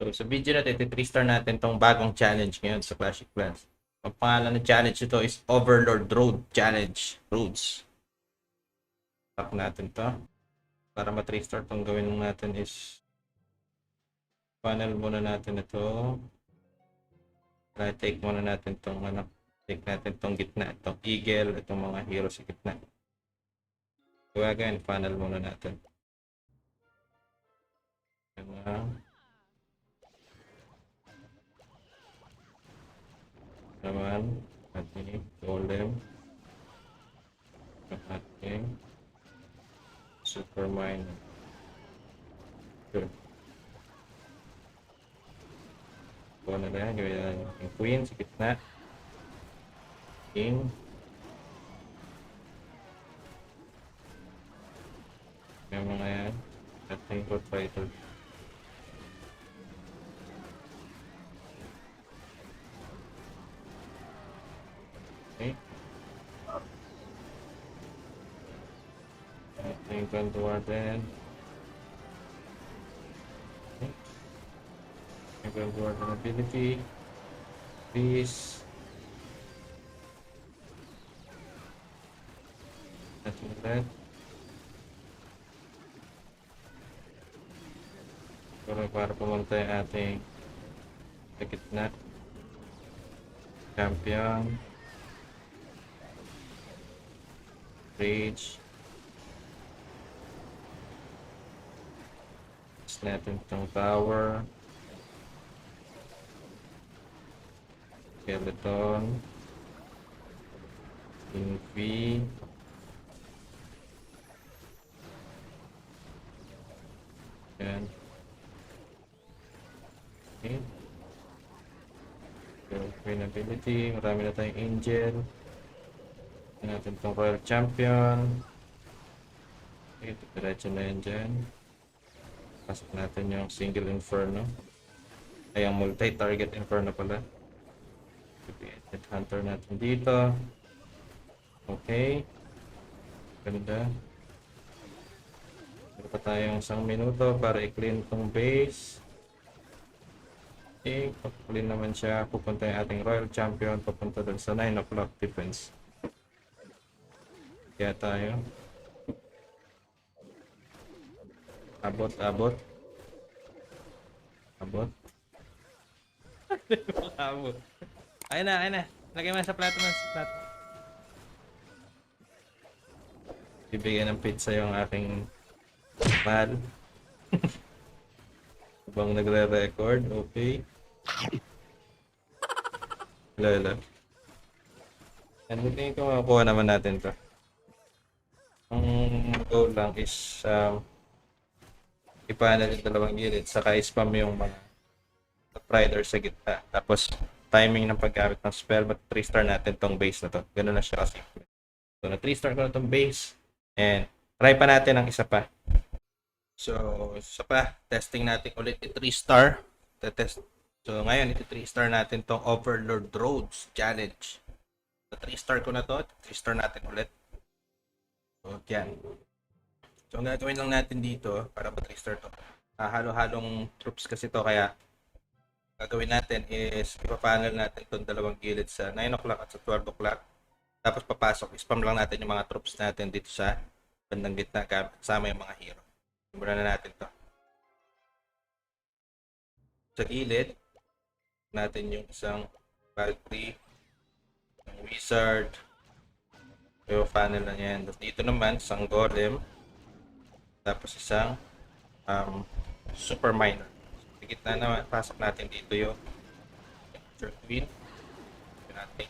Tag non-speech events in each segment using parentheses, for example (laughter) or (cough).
So, video natin, iti 3 star natin tong bagong challenge ngayon sa Clash of Clans. Ang pangalan ng challenge ito is Overlord Road Challenge Roads. Tap natin to. Para ma 3 star tong gawin natin is panel muna natin ito. Try take muna natin tong ano, take natin tong gitna, itong eagle, itong mga hero sa gitna. Again, panel muna natin. Yan naman ating golem ang ating supermine. Good. Kuha na na na natin yung queen sa gitna king. Yung mga yan. Ating god fighter Okay. Ating contour din. Okay. Ating contour din ability. Please. Ating red. Para para pumunta yung ating sa gitna. Champion. Rage. Tapos natin itong tower. Skeleton. King V. Yan. Okay. Queen ability. Marami na tayong angel. Natin itong Royal Champion. Okay, diretso na yan dyan. Pasok natin yung single Inferno. Ay, ang multi-target Inferno pala. Hit Hunter natin dito. Okay. Ganda. Meron pa tayong isang minuto para i-clean itong base. Okay, pag-clean naman siya, pupunta yung ating Royal Champion, papunta dun sa 9 o'clock defense. Kaya tayo. Abot, abot. Abot. abot. Ayun na, ayun na. Lagay mo na sa plato mo, sa plato. Bibigyan ng pizza yung aking mahal. (laughs) Habang nagre-record, okay. Hello, hello. And tingin ko makukuha naman natin to. Ang goal lang is um, ipanel yung dalawang gilid saka spam yung mga top rider sa gitna. Tapos timing ng paggamit ng spell but 3 star natin tong base na to. Ganun na siya kasi. So na 3 star ko na tong base and try pa natin ang isa pa. So, isa pa, testing natin ulit yung 3 star. Test. So, ngayon, ito 3 star natin tong Overlord Roads Challenge. So, 3 star ko na to. 3 star natin ulit. So, yan. So, ang gagawin lang natin dito, para ba 3 star to, ah, halo-halong troops kasi to, kaya gagawin natin is ipapanel natin itong dalawang gilid sa 9 o'clock at sa 12 o'clock. Tapos papasok, spam lang natin yung mga troops natin dito sa bandang gitna kasama yung mga hero. Simulan na natin to. Sa gilid, natin yung isang Valkyrie, Wizard, yung funnel na yan. Dito naman, isang Golem, tapos isang um, Super Miner. Sa gitna naman, pasok natin dito yung Third Queen. Yun natin.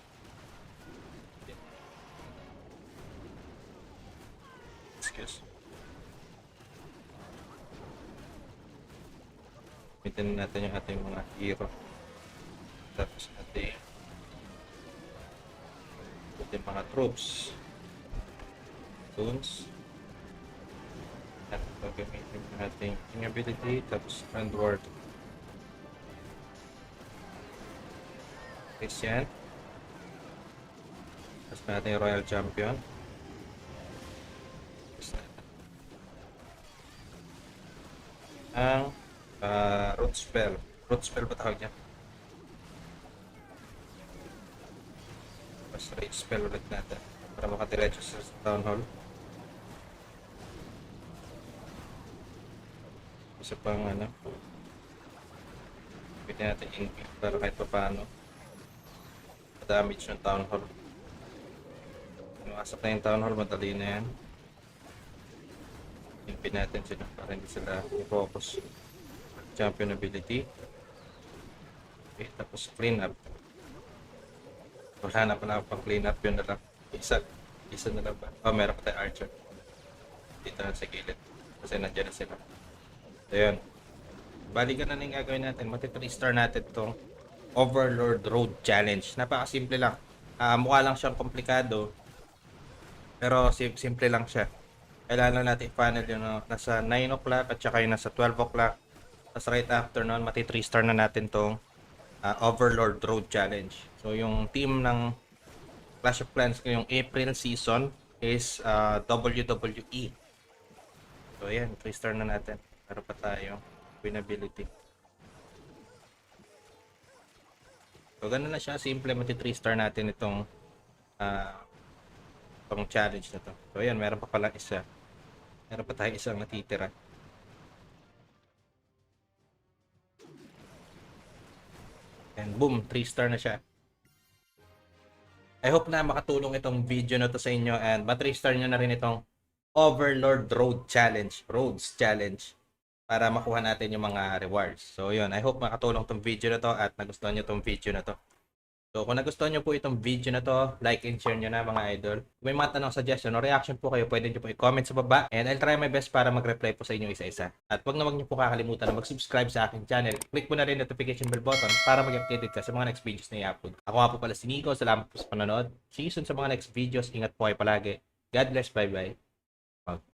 Excuse. Gamitin natin yung ating mga hero. Tapos ating ating mga troops. Toons. Gagamitin yung ating king ability. Tapos landward. Is yan. Tapos natin yung royal champion. Natin. Ang uh, root spell. Root spell ba tawag niya? Tapos spell ulit natin para makadiretso sa town hall. Isa pang ano. Pwede natin in para kahit pa paano. damage ng town hall. Pumasok na yung town hall, madali na yan. Impin natin sila para hindi sila i-focus. Champion ability. Okay, tapos clean up. Wala na pala pang clean up yun na lang. Isa. Isa na lang ba? Oh, meron pa tayo archer. Dito na sa gilid. Kasi nandiyan na sila. So, yun. Balikan na yung gagawin natin. Mati-3 natin itong Overlord Road Challenge. Napakasimple lang. Ah, mukha lang siyang komplikado. Pero sim- simple lang siya. Kailangan lang natin i-funnel yun. no? Nasa 9 o'clock at saka yung nasa 12 o'clock. Tapos right after nun, mati 3 star na natin tong ah, Overlord Road Challenge. So yung team ng Clash of Clans yung April season is ah, WWE. So yan, 3 star na natin. Meron pa tayo winability. So ganun na siya, simple mati 3 star natin itong ah itong challenge na to. So ayan, meron pa pala isa. Meron pa tayo isang natitira. And boom, 3 star na siya. I hope na makatulong itong video na to sa inyo and ma-3 star nyo na rin itong Overlord Road Challenge, Roads Challenge para makuha natin yung mga rewards. So yun, I hope makatulong tong video na to at nagustuhan nyo tong video na to. So kung nagustuhan nyo po itong video na to, like and share nyo na mga idol. Kung may mga tanong, suggestion o reaction po kayo, pwede nyo po i-comment sa baba and I'll try my best para mag-reply po sa inyo isa-isa. At wag na wag nyo po kakalimutan na mag-subscribe sa aking channel. Click mo na rin notification bell button para mag-updated ka sa mga next videos na i-upload. Ako nga po pala si Nico, salamat po sa panonood. See you soon sa mga next videos. Ingat po kayo palagi. God bless, bye-bye.